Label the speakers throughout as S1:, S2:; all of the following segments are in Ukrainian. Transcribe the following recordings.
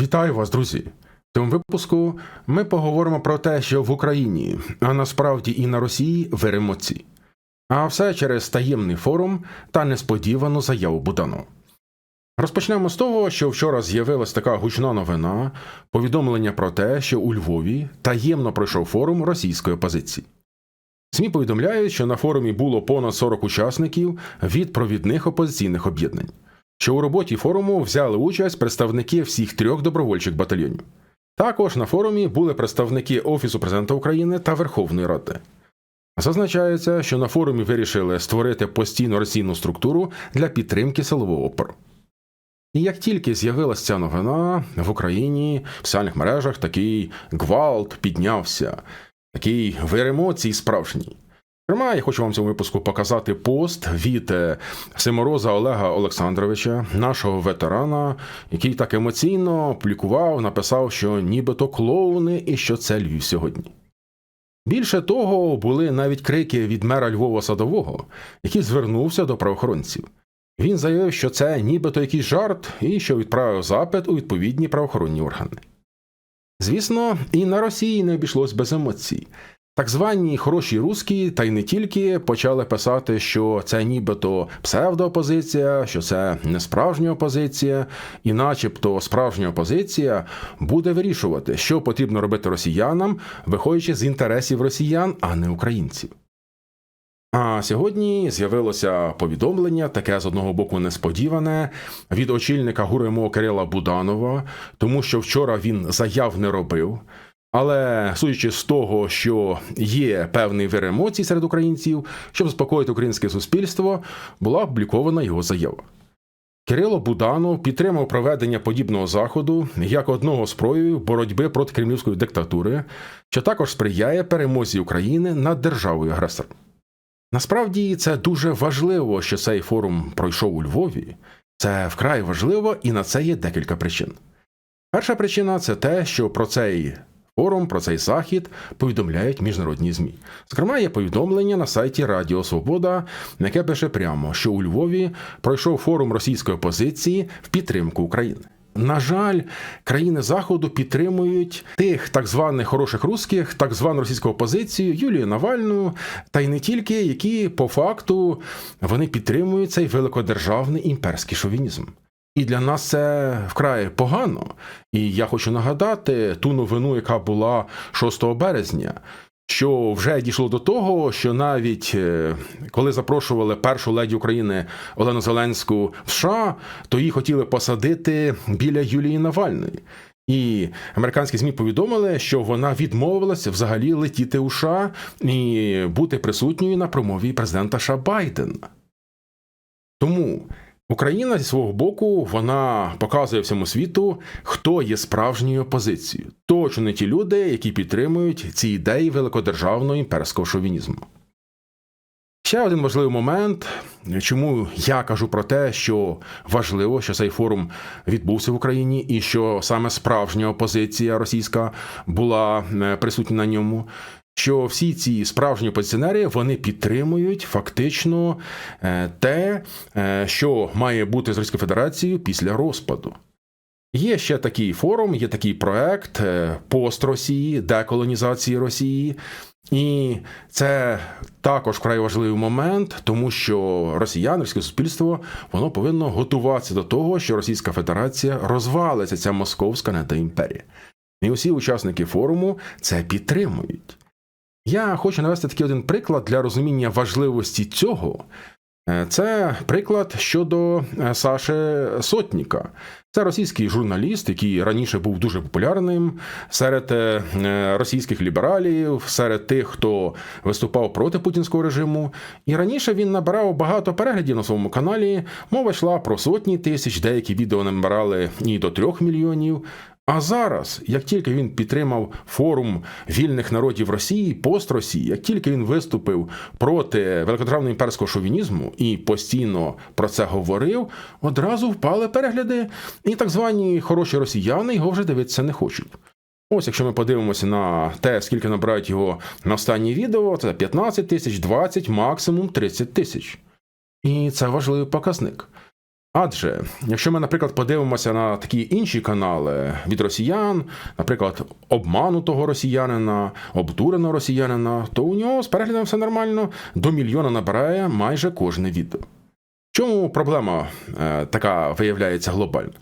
S1: Вітаю вас, друзі! В цьому випуску ми поговоримо про те, що в Україні, а насправді і на Росії веремоці. А все через таємний форум та несподівану заяву Буданова. Розпочнемо з того, що вчора з'явилась така гучна новина повідомлення про те, що у Львові таємно пройшов форум російської опозиції. СМІ повідомляють, що на форумі було понад 40 учасників від провідних опозиційних об'єднань, що у роботі форуму взяли участь представники всіх трьох добровольчих батальйонів. Також на форумі були представники Офісу президента України та Верховної Ради. Зазначається, що на форумі вирішили створити постійну російну структуру для підтримки силового опору. І як тільки з'явилася ця новина в Україні в соціальних мережах такий гвалт піднявся, такий вир емоцій справжній. Зокрема, я хочу вам в цьому випуску показати пост від е, Семороза Олега Олександровича, нашого ветерана, який так емоційно публікував, написав, що нібито клоуни і що це Львів сьогодні. Більше того, були навіть крики від мера Львова Садового, який звернувся до правоохоронців. Він заявив, що це нібито якийсь жарт, і що відправив запит у відповідні правоохоронні органи. Звісно, і на Росії не обійшлось без емоцій. Так звані хороші русські, та й не тільки почали писати, що це нібито псевдоопозиція, що це не справжня опозиція, і начебто справжня опозиція буде вирішувати, що потрібно робити росіянам, виходячи з інтересів росіян, а не українців. А сьогодні з'явилося повідомлення, таке з одного боку несподіване, від очільника ГУРМО Кирила Буданова, тому що вчора він заяв не робив. Але судячи з того, що є певний вир емоцій серед українців, щоб заспокоїти українське суспільство, була опублікована його заява. Кирило Буданов підтримав проведення подібного заходу як одного з проявів боротьби проти кремлівської диктатури, що також сприяє перемозі України над державою агресором. Насправді це дуже важливо, що цей форум пройшов у Львові. Це вкрай важливо, і на це є декілька причин. Перша причина це те, що про цей форум, про цей захід повідомляють міжнародні ЗМІ. Зокрема, є повідомлення на сайті Радіо Свобода, яке пише прямо, що у Львові пройшов форум російської опозиції в підтримку України. На жаль, країни Заходу підтримують тих так званих хороших русських, так звану російську опозицію, Юлію Навальну, та й не тільки, які по факту вони підтримують цей великодержавний імперський шовінізм. І для нас це вкрай погано. І я хочу нагадати ту новину, яка була 6 березня. Що вже дійшло до того, що навіть е, коли запрошували першу леді України Олену Зеленську в США, то її хотіли посадити біля Юлії Навальної. І американські змі повідомили, що вона відмовилася взагалі летіти у США і бути присутньою на промові президента США Байдена. Тому Україна зі свого боку вона показує всьому світу, хто є справжньою опозицією. Точно не ті люди, які підтримують ці ідеї великодержавного імперського шовінізму. Ще один важливий момент, чому я кажу про те, що важливо, що цей форум відбувся в Україні, і що саме справжня опозиція російська була е, присутня на ньому що всі ці справжні опозиціонери вони підтримують фактично е, те, е, що має бути з Російською Федерацією після розпаду. Є ще такий форум, є такий проект е, пост Росії, деколонізації Росії, і це також вкрай важливий момент, тому що росіяни, російське суспільство, воно повинно готуватися до того, що Російська Федерація розвалиться ця московська недоімперія. І усі учасники форуму це підтримують. Я хочу навести такий один приклад для розуміння важливості цього. Е, це приклад щодо е, Саши Сотніка. Це російський журналіст, який раніше був дуже популярним серед е, російських лібералів, серед тих, хто виступав проти путінського режиму. І раніше він набирав багато переглядів на своєму каналі. Мова йшла про сотні тисяч, деякі відео набирали і до трьох мільйонів. А зараз, як тільки він підтримав форум вільних народів Росії, пост Росії, як тільки він виступив проти великодержавного імперського шовінізму і постійно про це говорив, одразу впали перегляди, і так звані хороші росіяни його вже дивитися не хочуть. Ось, якщо ми подивимося на те, скільки набирають його на останнє відео, це 15 тисяч, 20, максимум 30 тисяч. І це важливий показник. Адже, якщо ми, наприклад, подивимося на такі інші канали від росіян, наприклад, обманутого росіянина, обдуреного росіянина, то у нього з переглядом все нормально, до мільйона набирає майже кожне відео. Чому проблема е, така виявляється глобальна?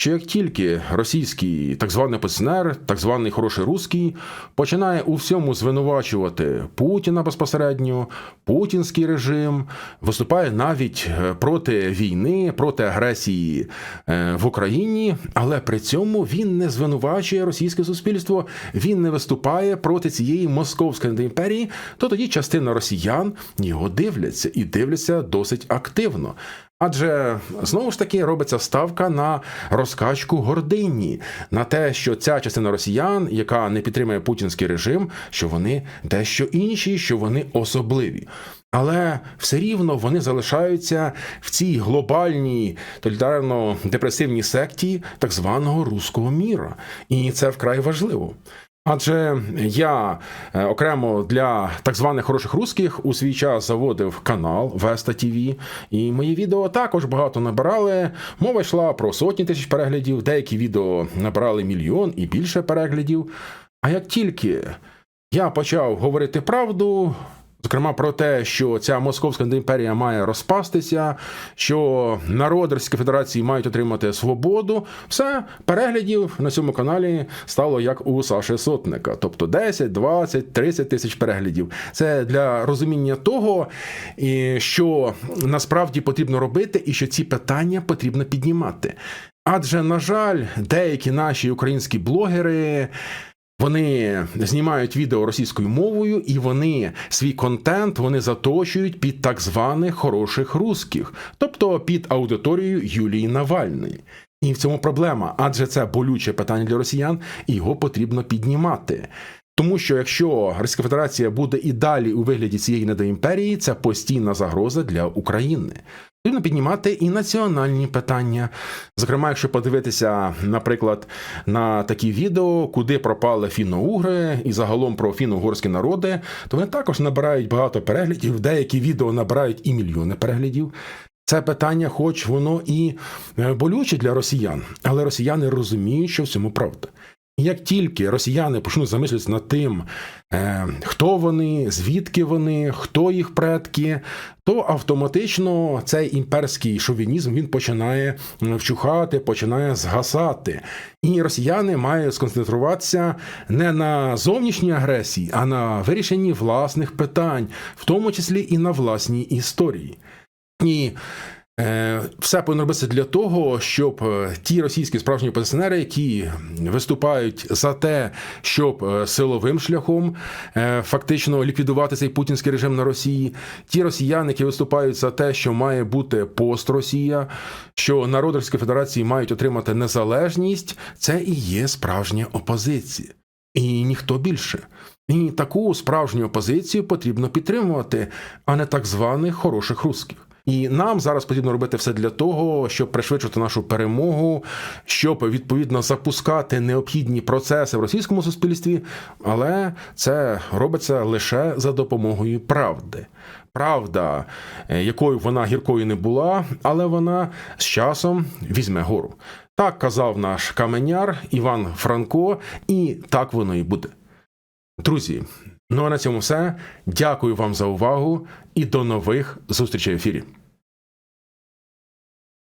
S1: Що як тільки російський так званий опозиціонер, так званий хороший русський, починає у всьому звинувачувати Путіна безпосередньо, путінський режим, виступає навіть е, проти війни, проти агресії е, в Україні, але при цьому він не звинувачує російське суспільство, він не виступає проти цієї московської імперії, то тоді частина росіян його дивляться і дивляться досить активно. Адже знову ж таки робиться ставка на розкачку гордині, на те, що ця частина росіян, яка не підтримує путінський режим, що вони дещо інші, що вони особливі. Але все рівно вони залишаються в цій глобальній тоталітарно-депресивній секті так званого руського міра, і це вкрай важливо. Адже я е, окремо для так званих хороших русських у свій час заводив канал Веста ТВ, і мої відео також багато набирали. Мова йшла про сотні тисяч переглядів, деякі відео набирали мільйон і більше переглядів. А як тільки я почав говорити правду, Зокрема, про те, що ця московська імперія має розпастися, що народ Російської Федерації мають отримати свободу. Все переглядів на цьому каналі стало як у Саші Сотника, тобто 10, 20, 30 тисяч переглядів. Це для розуміння того, що насправді потрібно робити, і що ці питання потрібно піднімати. Адже, на жаль, деякі наші українські блогери. Вони знімають відео російською мовою, і вони свій контент вони заточують під так званих хороших русських, тобто під аудиторію Юлії Навальної. І в цьому проблема, адже це болюче питання для росіян, і його потрібно піднімати. Тому що якщо Російська Федерація буде і далі у вигляді цієї недоімперії, це постійна загроза для України. Потрібно піднімати і національні питання. Зокрема, якщо подивитися, наприклад, на такі відео, куди пропали фіно-угри і загалом про фіно-угорські народи, то вони також набирають багато переглядів. Деякі відео набирають і мільйони переглядів. Це питання, хоч воно і е, болюче для росіян, але росіяни розуміють, що в цьому правда. Як тільки росіяни почнуть замислюватися над тим, е, хто вони, звідки вони, хто їх предки, то автоматично цей імперський шовінізм він починає вчухати, починає згасати. І росіяни мають сконцентруватися не на зовнішній агресії, а на вирішенні власних питань, в тому числі і на власній історії. І все повинно робитися для того, щоб е, ті російські справжні опозиціонери, які виступають за те, щоб е, силовим шляхом фактично ліквідувати цей путінський режим на Росії, ті росіяни, які виступають за те, що має бути пост Росія, що народ Російської Федерації мають отримати незалежність, це і є справжня опозиція, і ніхто більше. І таку справжню опозицію потрібно підтримувати, а не так званих хороших русських. І нам зараз потрібно робити все для того, щоб пришвидшити нашу перемогу, щоб відповідно запускати необхідні процеси в російському суспільстві, але це робиться лише за допомогою правди. Правда, е, якою вона гіркою не була, але вона з часом візьме гору. Так казав наш каменяр Іван Франко, і так воно і буде. Друзі, ну а на цьому все. Дякую вам за увагу і до нових зустрічей в ефірі.